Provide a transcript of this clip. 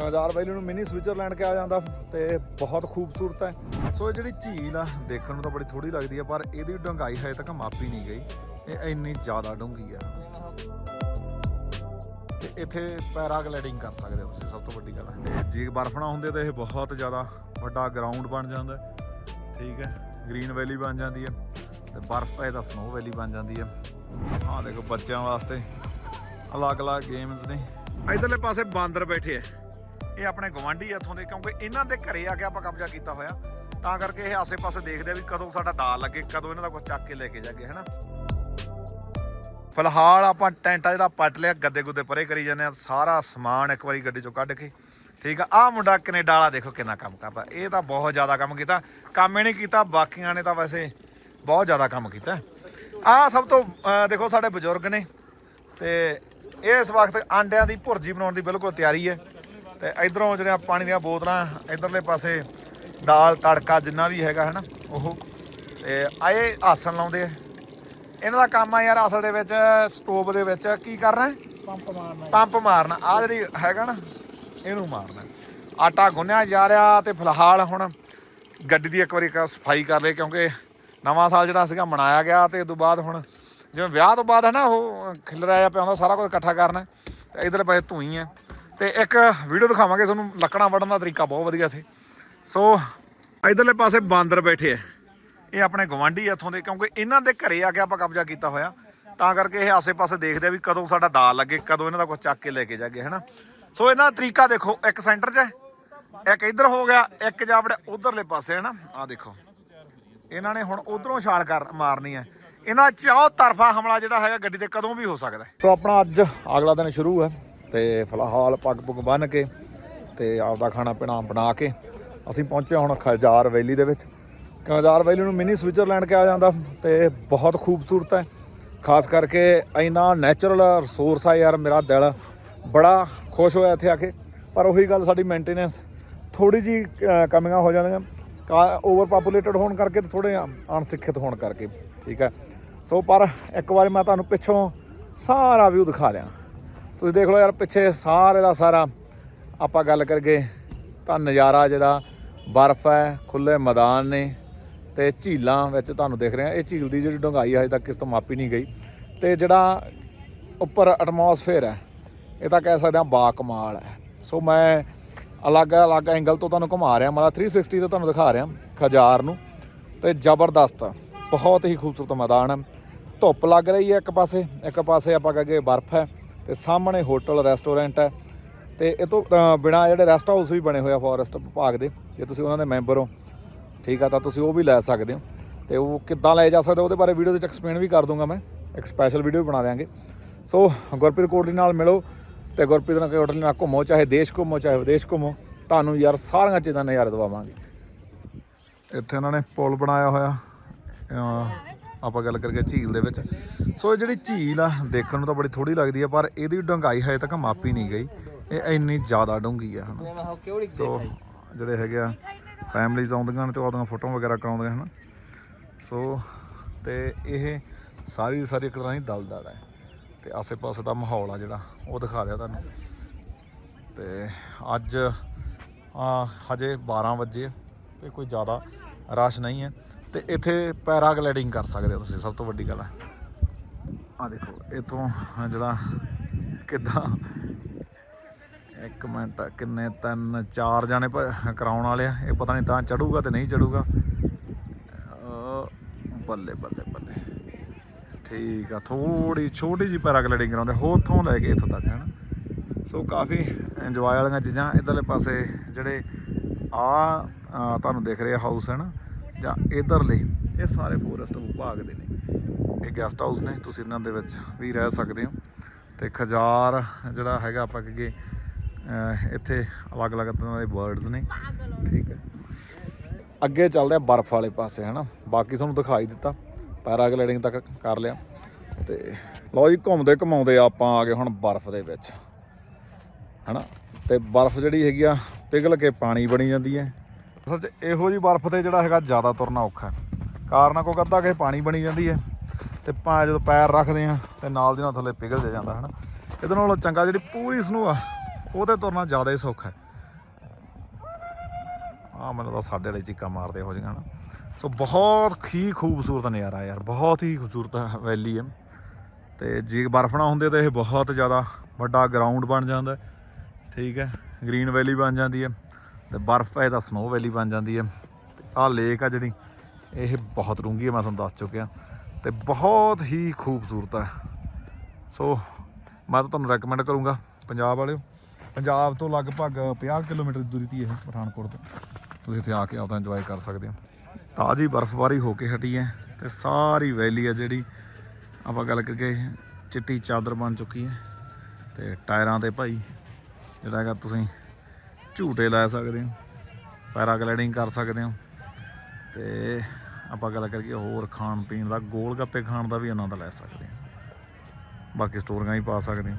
ਕੰਗਾਰ ਵੈਲੀ ਨੂੰ mini Switzerland ਕਿਹਾ ਜਾਂਦਾ ਤੇ ਬਹੁਤ ਖੂਬਸੂਰਤ ਹੈ। ਸੋ ਇਹ ਜਿਹੜੀ ਝੀਲ ਆ ਦੇਖਣ ਨੂੰ ਤਾਂ ਬੜੀ ਥੋੜੀ ਲੱਗਦੀ ਹੈ ਪਰ ਇਹਦੀ ਡੂੰਘਾਈ ਹਜੇ ਤੱਕ ਮਾਪੀ ਨਹੀਂ ਗਈ। ਇਹ ਇੰਨੀ ਜ਼ਿਆਦਾ ਡੂੰਘੀ ਆ। ਤੇ ਇੱਥੇ ਪੈਰਾਗਲਾਈਡਿੰਗ ਕਰ ਸਕਦੇ ਹੋ ਤੁਸੀਂ ਸਭ ਤੋਂ ਵੱਡੀ ਗੱਲ ਹੈ ਜੇ ਬਰਫ਼ ਨਾ ਹੁੰਦੇ ਤਾਂ ਇਹ ਬਹੁਤ ਜ਼ਿਆਦਾ ਵੱਡਾ ਗਰਾਊਂਡ ਬਣ ਜਾਂਦਾ। ਹੈ। ਠੀਕ ਹੈ ਗ੍ਰੀਨ ਵੈਲੀ ਬਣ ਜਾਂਦੀ ਹੈ। ਤੇ ਬਰਫ਼ ਪਏ ਤਾਂ ਸਨੋ ਵੈਲੀ ਬਣ ਜਾਂਦੀ ਹੈ। ਆਹ ਦੇਖੋ ਬੱਚਿਆਂ ਵਾਸਤੇ ਅਲੱਗ-ਅਲੱਗ ਗੇਮਸ ਨੇ। ਇਧਰਲੇ ਪਾਸੇ ਬਾਂਦਰ ਬੈਠੇ ਆ। ਇਹ ਆਪਣੇ ਗਵਾਂਢੀ ਇੱਥੋਂ ਦੇ, ਕਿਉਂਕਿ ਇਹਨਾਂ ਦੇ ਘਰੇ ਆ ਕੇ ਆਪਾਂ ਕਬਜ਼ਾ ਕੀਤਾ ਹੋਇਆ। ਤਾਂ ਕਰਕੇ ਇਹ ਆਸੇ-ਪਾਸੇ ਦੇਖਦੇ ਆ ਵੀ ਕਦੋਂ ਸਾਡਾ ਦਾਲ ਲੱਗੇ, ਕਦੋਂ ਇਹਨਾਂ ਦਾ ਕੁਝ ਚੱਕ ਕੇ ਲੈ ਕੇ ਜਾਗੇ, ਹਨਾ? ਫਿਲਹਾਲ ਆਪਾਂ ਟੈਂਟਾ ਜਿਹੜਾ ਪੱਟ ਲਿਆ ਗੱਦੇ ਗੁੱਦੇ ਪਰੇ ਕਰੀ ਜਾਂਦੇ ਆ, ਸਾਰਾ ਸਮਾਨ ਇੱਕ ਵਾਰੀ ਗੱਡੀ ਚੋਂ ਕੱਢ ਕੇ। ਠੀਕ ਆ, ਆਹ ਮੁੰਡਾ ਕੈਨੇਡਾ ਵਾਲਾ ਦੇਖੋ ਕਿੰਨਾ ਕੰਮ ਕਰਦਾ। ਇਹ ਤਾਂ ਬਹੁਤ ਜ਼ਿਆਦਾ ਕੰਮ ਕੀਤਾ। ਕੰਮ ਹੀ ਨਹੀਂ ਕੀਤਾ, ਬਾਕੀਆਂ ਨੇ ਤਾਂ ਵੈਸੇ ਬਹੁਤ ਜ਼ਿਆਦਾ ਕੰਮ ਕੀਤਾ। ਆਹ ਸਭ ਤੋਂ ਦੇਖੋ ਸਾਡੇ ਬਜ਼ੁਰਗ ਨੇ। ਤੇ ਇਸ ਵਕਤ ਆਂਡਿਆਂ ਦੀ ਭੁਰਜੀ ਬਣਾਉਣ ਦੀ ਬਿਲਕੁਲ ਤਿਆਰੀ ਹੈ। ਤੇ ਇਧਰੋਂ ਜਿਹੜੀਆਂ ਪਾਣੀ ਦੀਆਂ ਬੋਤਲਾਂ ਇਧਰਲੇ ਪਾਸੇ ਦਾਲ ਤੜਕਾ ਜਿੰਨਾ ਵੀ ਹੈਗਾ ਹਨਾ ਉਹ। ਤੇ ਆਏ ਆਸਣ ਲਾਉਂਦੇ ਆ। ਇਹਨਾਂ ਦਾ ਕੰਮ ਆ ਯਾਰ ਅਸਲ ਦੇ ਵਿੱਚ ਸਟੋਵ ਦੇ ਵਿੱਚ ਕੀ ਕਰਨਾ? ਪੰਪ ਮਾਰਨਾ। ਪੰਪ ਮਾਰਨਾ। ਆ ਜਿਹੜੀ ਹੈਗਾ ਨਾ ਇਹਨੂੰ ਮਾਰਨਾ। ਆਟਾ ਗੁੰਨਿਆ ਜਾ ਰਿਹਾ ਤੇ ਫਿਲਹਾਲ ਹੁਣ ਗੱਡੀ ਦੀ ਇੱਕ ਵਾਰੀ ਸਫ਼ਾਈ ਕਰ ਲਈ ਕਿਉਂਕਿ ਨਵਾਂ ਸਾਲ ਜਿਹੜਾ ਸੀਗਾ ਮਨਾਇਆ ਗਿਆ ਤੇ ਤੋਂ ਬਾਅਦ ਹੁਣ ਜਿਵੇਂ ਵਿਆਹ ਤੋਂ ਬਾਅਦ ਹੈ ਨਾ ਉਹ ਖਿਲਰਿਆ ਜਿਹਾ ਪਿਆ ਹੁੰਦਾ ਸਾਰਾ ਕੁਝ ਇਕੱਠਾ ਕਰਨਾ। ਤੇ ਇਧਰ ਪਏ ਧੂਈ ਹੈ ਤੇ ਇੱਕ ਵੀਡੀਓ ਦਿਖਾਵਾਂਗੇ, ਤੁਹਾਨੂੰ ਲੱਕੜਾਂ ਵੱਢਣ ਦਾ ਤਰੀਕਾ ਬਹੁਤ ਵਧੀਆ ਸੀ। ਸੋ ਇਧਰਲੇ ਪਾਸੇ ਬਾਂਦਰ ਬੈਠੇ ਆ। ਇਹ ਆਪਣੇ ਗਵਾਂਢੀ ਇੱਥੋਂ ਦੇ, ਕਿਉਂਕਿ ਇਹਨਾਂ ਦੇ ਘਰੇ ਆ ਕੇ ਆਪਾਂ ਕਬਜ਼ਾ ਕੀਤਾ ਹੋਇਆ। ਤਾਂ ਕਰਕੇ ਇਹ ਆਸੇ-ਪਾਸੇ ਦੇਖਦੇ ਆ ਵੀ ਕਦੋਂ ਸਾਡਾ ਦਾਲ ਲੱਗੇ, ਕਦੋਂ ਇਹਨਾਂ ਦਾ ਕੁਝ ਚੱਕ ਕੇ ਲੈ ਕੇ ਜਾਗੇ, ਹਨਾ। ਸੋ ਇਹਨਾਂ ਦਾ ਤਰੀਕਾ ਦੇਖੋ, ਇੱਕ ਸੈਂਟਰ 'ਚ ਹੈ, ਇੱਕ ਇੱਧਰ ਹੋ ਗਿਆ, ਇੱਕ ਜਾਵੜੇ ਉਧਰਲੇ ਪਾਸੇ, ਹਨਾ। ਆ ਦੇਖੋ, ਇਹਨਾਂ ਨੇ ਹੁਣ ਉਧਰੋਂ ਛਾਲ ਕਰ ਮਾਰਨੀ ਹੈ। ਇਹਨਾਂ ਚੌ ਤਰਫਾ ਹਮਲਾ ਜਿਹੜਾ ਹੈਗਾ, ਗੱਡੀ ਤੇ ਕਦੋਂ ਵੀ ਹੋ ਸਕਦਾ ਸੋ ਆਪਣਾ ਅੱਜ ਅਗਲਾ ਦਿਨ ਸ਼ੁਰੂ ਹੈ। ਤੇ ਫਿਲਹਾਲ ਪੱਗ ਪੁੱਗ ਬੰਨ ਕੇ ਤੇ ਆਪਦਾ ਖਾਣਾ ਪੀਣਾ ਬਣਾ ਕੇ ਅਸੀਂ ਪਹੁੰਚੇ ਹੁਣ ਖਜਾਰ ਵੈਲੀ ਦੇ ਵਿੱਚ। ਖਜਾਰ ਵੈਲੀ ਨੂੰ ਮਿਨੀ ਸਵਿਟਜ਼ਰਲੈਂਡ ਕਿਹਾ ਜਾਂਦਾ ਤੇ ਬਹੁਤ ਖੂਬਸੂਰਤ ਹੈ। ਖਾਸ ਕਰਕੇ ਇੰਨਾ ਨੈਚੁਰਲ ਰਿਸੋਰਸ ਆ ਯਾਰ ਮੇਰਾ ਦਿਲ। ਬੜਾ ਖੁਸ਼ ਹੋਇਆ ਇੱਥੇ ਆ ਕੇ। ਪਰ ਉਹੀ ਗੱਲ ਸਾਡੀ ਮੇਨਟੇਨੈਂਸ ਥੋੜੀ ਜੀ ਕਮੀਆਂ ਹੋ ਜਾਂਦੀਆਂ। ਓਵਰ ਪਾਪੂਲੇਟਡ ਹੋਣ ਕਰਕੇ ਤੇ ਥੋੜੇ ਅਣਸਿੱਖਿਤ ਹੋਣ ਕਰਕੇ। ਠੀਕ ਹੈ। ਸੋ ਪਰ ਇੱਕ ਵਾਰੀ ਮੈਂ ਤੁਹਾਨੂੰ ਪਿੱਛੋਂ ਸਾਰਾ ਵਿਊ ਦਿਖਾ ਦਿਆਂ। ਤੁਸੀਂ ਦੇਖ ਲਓ ਯਾਰ, ਪਿੱਛੇ ਸਾਰੇ ਦਾ ਸਾਰਾ ਆਪਾਂ ਗੱਲ ਕਰਗੇ ਤਾਂ ਨਜ਼ਾਰਾ ਜਿਹੜਾ ਬਰਫ਼ ਹੈ ਖੁੱਲੇ ਮੈਦਾਨ ਨੇ ਤੇ ਝੀਲਾਂ ਵਿੱਚ ਤੁਹਾਨੂੰ ਦਿਖ ਰਿਹਾ। ਇਹ ਝੀਲ ਦੀ ਜਿਹੜੀ ਡੂੰਘਾਈ ਹਜੇ ਤੱਕ ਕਿਸ ਤੋਂ ਮਾਪੀ ਨਹੀਂ ਗਈ। ਤੇ ਜਿਹੜਾ ਉੱਪਰ ਐਟਮੋਸਫੇਅਰ ਹੈ, ਇਹ ਤਾਂ ਕਹਿ ਸਕਦੇ ਹਾਂ ਬਾ ਕਮਾਲ ਹੈ। ਸੋ ਮੈਂ ਅਲੱਗ-ਅਲੱਗ ਐਂਗਲ ਤੋਂ ਤੁਹਾਨੂੰ ਘੁਮਾ ਰਿਹਾ ਮਤਲਬ 360 ਤੋਂ ਤੁਹਾਨੂੰ ਦਿਖਾ ਰਿਹਾ ਖਜਾਰ ਨੂੰ। ਤੇ ਜ਼ਬਰਦਸਤ, ਬਹੁਤ ਹੀ ਖੂਬਸੂਰਤ ਮੈਦਾਨ ਹੈ। ਧੁੱਪ ਲੱਗ ਰਹੀ ਹੈ ਇੱਕ ਪਾਸੇ ਇੱਕ ਪਾਸੇ ਆਪਾਂ ਕਹਗੇ ਬਰਫ਼ ਹੈ। ਤੇ ਸਾਹਮਣੇ ਹੋਟਲ ਰੈਸਟੋਰੈਂਟ ਹੈ। ਤੇ ਇਹ ਤੋਂ ਅ, ਬਿਨਾਂ ਜਿਹੜੇ ਰੈਸਟ ਹਾਊਸ ਵੀ ਬਣੇ ਹੋਏ ਆ ਫੋਰੈਸਟ ਵਿਭਾਗ ਦੇ ਜੇ ਤੁਸੀਂ ਉਹਨਾਂ ਦੇ ਮੈਂਬਰ ਹੋ ਠੀਕ ਆ ਤਾਂ ਤੁਸੀਂ ਉਹ ਵੀ ਲੈ ਸਕਦੇ ਹੋ। ਤੇ ਉਹ ਕਿੱਦਾਂ ਲੈ ਜਾ ਸਕਦੇ ਉਹਦੇ ਬਾਰੇ ਵੀਡੀਓ ਦੇ ਵਿੱਚ ਐਕਸਪਲੇਨ ਵੀ ਕਰ ਦੂੰਗਾ ਮੈਂ। ਇੱਕ ਸਪੈਸ਼ਲ ਵੀਡੀਓ ਬਣਾ ਦਿਆਂਗੇ। ਸੋ ਗੁਰਪ੍ਰੀਤ ਕੋਟਲੀ ਨਾਲ ਮਿਲੋ ਤੇ ਗੁਰਪ੍ਰੀਤ ਨਾਲ ਕੋਟਲੀ ਨਾਲ ਘੁੰਮੋ ਚਾਹੇ ਦੇਸ਼ ਘੁੰਮੋ ਚਾਹੇ ਵਿਦੇਸ਼ ਘੁੰਮੋ ਤੁਹਾਨੂੰ ਯਾਰ ਸਾਰੀਆਂ ਚੀਜ਼ਾਂ ਨਜ਼ਾਰੇ ਦਵਾਵਾਂਗੇ। ਇੱਥੇ ਉਹਨਾਂ ਨੇ ਪੁਲ ਬਣਾਇਆ ਹੋਇਆ। ਆਪਾਂ ਗੱਲ ਕਰਕੇ ਝੀਲ ਦੇ ਵਿੱਚ। ਸੋ ਇਹ ਜਿਹੜੀ ਝੀਲ ਆ ਦੇਖਣ ਨੂੰ ਤਾਂ ਬੜੀ ਥੋੜੀ ਲੱਗਦੀ ਆ ਪਰ ਇਹਦੀ ਡੂੰਘਾਈ ਹਜੇ ਤੱਕ ਮਾਪੀ ਨਹੀਂ ਗਈ। ਇਹ ਇੰਨੀ ਜ਼ਿਆਦਾ ਡੂੰਘੀ ਆ ਹਨਾ। ਸੋ ਜਿਹੜੇ ਹੈਗੇ ਆ ਫੈਮਲੀਜ਼ ਆਉਂਦੀਆਂ ਨੇ ਤੇ ਉਹਦੀਆਂ ਫੋਟੋਆਂ ਵਗੈਰਾ ਕਰਾਉਂਦੀਆਂ ਹਨ। ਸੋ ਤੇ ਇਹ ਸਾਰੀ ਸਾਰੀ ਇੱਕ ਤਰ੍ਹਾਂ ਦੀ ਦਲਦਲ ਹੈ ਤੇ ਆਸੇ-ਪਾਸੇ ਦਾ ਮਾਹੌਲ ਆ ਜਿਹੜਾ ਉਹ ਦਿਖਾ ਦਿਆ ਤੁਹਾਨੂੰ। ਤੇ ਅੱਜ ਆ ਹਜੇ 12 ਵਜੇ ਤੇ ਕੋਈ ਜ਼ਿਆਦਾ ਰਸ਼ ਨਹੀਂ ਹੈ ਤੇ ਇੱਥੇ ਪੈਰਾਗਲਾਈਡਿੰਗ ਕਰ ਸਕਦੇ ਹੋ ਤੁਸੀਂ, ਸਭ ਤੋਂ ਵੱਡੀ ਗੱਲ ਹੈ। ਆ ਦੇਖੋ, ਇਥੋਂ ਜਿਹੜਾ ਕਿਦਾਂ, ਇੱਕ ਮਿੰਟ, ਕਿੰਨੇ, ਤਿੰਨ, ਚਾਰ ਜਾਣੇ ਪ- ਕਰਾਉਣ ਵਾਲੇ ਆ। ਇਹ ਪਤਾ ਨਹੀਂ ਤਾਂ ਚੜੂਗਾ ਤੇ ਨਹੀਂ ਚੜੂਗਾ। ਬੱਲੇ ਬੱਲੇ ਬੱਲੇ। ਠੀਕ ਆ ਥੋੜੀ ਛੋਟੀ ਜੀ ਪੈਰਾਗਲਾਈਡਿੰਗ ਕਰਾਉਂਦੇ ਹੋ ਉੱਥੋਂ ਲੈ ਕੇ ਇੱਥੋਂ ਤੱਕ ਹੈ ਨਾ ਸੋ ਕਾਫੀ ਇੰਜੋਏ ਵਾਲੀਆਂ ਚੀਜ਼ਾਂ ਇਧਰਲੇ ਪਾਸੇ ਜਿਹੜੇ ਆ ਤੁਹਾਨੂੰ ਦਿਖ ਰਿਹਾ ਹਾਊਸ ਹੈ ਨਾ ਜਾਂ ਇਧਰਲੇ ਇਹ ਸਾਰੇ ਫੋਰੈਸਟ ਵਿਭਾਗ ਦੇ ਨੇ। ਇਹ ਗੈਸਟ ਹਾਊਸ ਨੇ, ਤੁਸੀਂ ਇਹਨਾਂ ਦੇ ਵਿੱਚ ਵੀ ਰਹਿ ਸਕਦੇ ਹੋ। ਤੇ ਖਜਾਰ ਜਿਹੜਾ ਹੈਗਾ ਆਪਾਂ ਕਹੀਏ ਅਹ ਇੱਥੇ ਅਲੱਗ-ਅਲੱਗ ਤਰ੍ਹਾਂ ਦੇ ਬਰਡਸ ਨੇ। ਠੀਕ ਹੈ। ਅੱਗੇ ਚੱਲਦੇ ਆ ਬਰਫ਼ ਵਾਲੇ ਪਾਸੇ, ਹਨਾ? ਬਾਕੀ ਤੁਹਾਨੂੰ ਦਿਖਾਈ ਦਿੱਤਾ, ਪੈਰਾਗਲਾਈਡਿੰਗ ਤੱਕ ਕਰ ਲਿਆ। ਤੇ ਲਓ ਜੀ, ਘੁੰਮਦੇ ਘਮਾਉਂਦੇ ਆਪਾਂ ਆ ਗਏ ਹੁਣ ਬਰਫ਼ ਦੇ ਵਿੱਚ, ਹਨਾ? ਤੇ ਬਰਫ਼ ਜਿਹੜੀ ਹੈਗੀ ਆ, ਪਿਘਲ ਕੇ ਪਾਣੀ ਬਣੀ ਜਾਂਦੀ ਹੈ। ਅਸਲ 'ਚ ਇਹੋ ਜੀ ਬਰਫ਼ ਤੇ ਜਿਹੜਾ ਹੈਗਾ ਜ਼ਿਆਦਾ ਤੁਰਨਾ ਔਖਾ ਕਾਰਨ ਕੋਈ ਅੱਧਾ ਕਿ ਪਾਣੀ ਬਣੀ ਜਾਂਦੀ ਹੈ ਤੇ ਪਾ ਜਦੋਂ ਪੈਰ ਰੱਖਦੇ ਆ ਤੇ ਨਾਲ ਦੀ ਨਾਲ ਥੱਲੇ ਪਿਘਲ ਜਾ ਜਾਂਦਾ, ਹਨਾ। ਇਹਦੇ ਨਾਲੋਂ ਚੰਗਾ ਜਿਹੜੀ ਪੂਰੀ ਸਨੋ ਆ, ਉਹ ਤੇ ਤੁਰਨਾ ਜ਼ਿਆਦਾ ਹੀ ਸੌਖਾ ਹੈ। ਆ ਮੈਨੂੰ ਤਾਂ ਸਾਡੇ ਵਾਲੇ ਚੀਕਾਂ ਮਾਰਦੇ ਹੋ ਨਾ ਸੋ ਬਹੁਤ ਹੀ ਖੂਬਸੂਰਤ ਨਜ਼ਾਰਾ ਯਾਰ, ਬਹੁਤ ਹੀ ਖੂਬਸੂਰਤ ਵੈਲੀ ਹੈ। ਤੇ ਜੇ ਬਰਫ਼ ਨਾ ਹੁੰਦੇ ਤਾਂ ਇਹ ਬਹੁਤ ਜ਼ਿਆਦਾ ਵੱਡਾ ਗਰਾਊਂਡ ਬਣ ਜਾਂਦਾ ਠੀਕ ਹੈ ਗ੍ਰੀਨ ਵੈਲੀ ਬਣ ਜਾਂਦੀ ਹੈ। ਤੇ ਬਰਫ਼ ਪਏ ਤਾਂ ਸਨੋ ਵੈਲੀ ਬਣ ਜਾਂਦੀ ਹੈ। ਆਹ ਲੇਕ ਆ ਜਿਹੜੀ, ਇਹ ਬਹੁਤ ਡੂੰਘੀ ਹੈ ਮੈਂ ਤੁਹਾਨੂੰ ਦੱਸ ਚੁੱਕਿਆ। ਤੇ ਬਹੁਤ ਹੀ ਖੂਬਸੂਰਤ ਹੈ ਸੋ ਮੈਂ ਤਾਂ ਤੁਹਾਨੂੰ ਰეკਮੈਂਡ ਕਰੂੰਗਾ, ਪੰਜਾਬ ਵਾਲਿਓ। ਪੰਜਾਬ ਤੋਂ ਲਗਭਗ 50 ਕਿਲੋਮੀਟਰ ਦੀ ਦੂਰੀ ਤੇ ਇਹ ਪਠਾਨਕੋਟ ਤੋਂ। ਤੁਸੀਂ ਇੱਥੇ ਆ ਕੇ ਆਪਦਾ ਇੰਜੋਏ ਕਰ ਸਕਦੇ ਹੋ। ਤਾਜ਼ੀ ਬਰਫ਼ਬਾਰੀ ਹੋ ਕੇ ਹਟੀ ਹੈ, ਤੇ ਸਾਰੀ ਵੈਲੀ ਹੈ ਜਿਹੜੀ, ਆਪਾਂ ਗੱਲ ਕਰੀਏ ਚਿੱਟੀ ਚਾਦਰ ਬਣ ਚੁੱਕੀ ਹੈ। ਤੇ ਟਾਇਰਾਂ ਤੇ ਭਾਈ, ਜਿਹੜਾ ਹੈਗਾ ਤੁਸੀਂ ਝੂਟੇ ਲੈ ਸਕਦੇ ਹੋ, ਪੈਰਾਗਲਾਈਡਿੰਗ ਕਰ ਸਕਦੇ ਹੋ। ਤੇ ਆਪਾਂ ਗੱਲ ਕਰੀਏ ਹੋਰ ਖਾਣ ਪੀਣ ਦਾ, ਗੋਲ ਗੱਪੇ ਖਾਣ ਦਾ ਵੀ ਆਨੰਦ ਲੈ ਸਕਦੇ ਹੋ। ਬਾਕੀ ਸਟੋਰੀਆਂ ਵੀ ਪਾ ਸਕਦੇ ਹੋ।